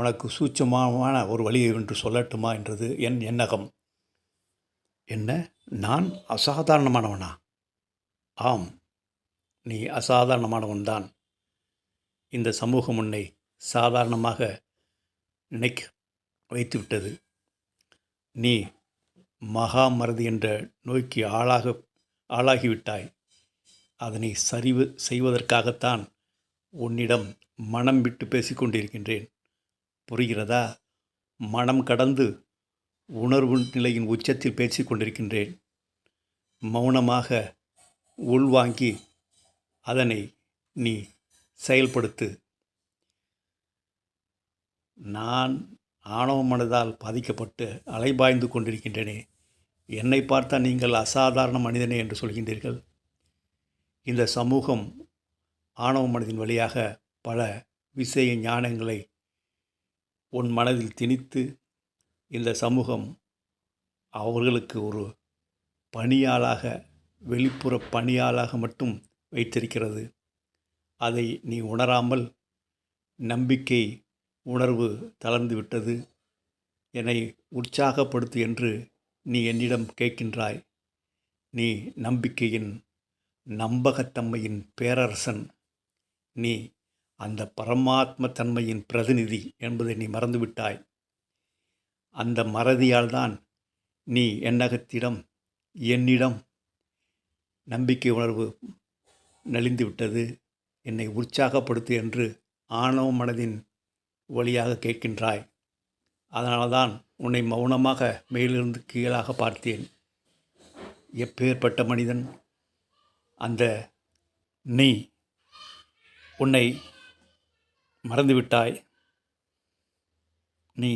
உனக்கு சூட்சமான ஒரு வழி என்று சொல்லட்டுமா என்றது என் எண்ணகம். என்ன? நான் அசாதாரணமானவனா? ஆம் நீ அசாதாரணமானவன்தான். இந்த சமூகம் உன்னை சாதாரணமாக நினைக்க வைத்துவிட்டது. நீ மகாமரதி என்ற நோய்க்கு ஆளாக ஆளாகிவிட்டாய். அதனை சரிவு செய்வதற்காகத்தான் உன்னிடம் மனம் விட்டு பேசிக்கொண்டிருக்கின்றேன். புரிகிறதா? மனம் கடந்து உணர்வு நிலையின் உச்சத்தில் பேசிக் கொண்டிருக்கின்றேன். மௌனமாக உள்வாங்கி அதனை நீ செயல்படுத்து. நான் ஆணவ மனதால் பாதிக்கப்பட்டு அலைபாய்ந்து கொண்டிருக்கின்றேனே என்னை பார்த்தா நீங்கள் அசாதாரண மனிதனே என்று சொல்கின்றீர்கள். இந்த சமூகம் ஆணவ மனதின் வழியாக பல விஷய ஞானங்களை உன் மனதில் திணித்து இந்த சமூகம் அவர்களுக்கு ஒரு பணியாளாக வெளிப்புற பணியாளாக மட்டும் வைத்திருக்கிறது. அதை நீ உணராமல் நம்பிக்கை உணர்வு தளர்ந்து விட்டது. என்னை உற்சாகப்படுத்து என்று நீ என்னிடம் கேட்கின்றாய். நீ நம்பிக்கையின் நம்பகத்தன்மையின் பேரரசன். நீ அந்த பரமாத்ம தன்மையின் பிரதிநிதி என்பதை நீ மறந்துவிட்டாய். அந்த மறதியால் தான் நீ என்னகத்திடம் என்னிடம் நம்பிக்கை உணர்வு நலிந்துவிட்டது. என்னை உற்சாகப்படுத்து என்று ஆணவ மனதின் வழியாக கேட்கின்றாய். அதனால்தான் உன்னை மௌனமாக மேலிருந்து கீழாக பார்த்தேன். எப்பேற்பட்ட மனிதன்? அந்த நீ உன்னை மறந்துவிட்டாய். நீ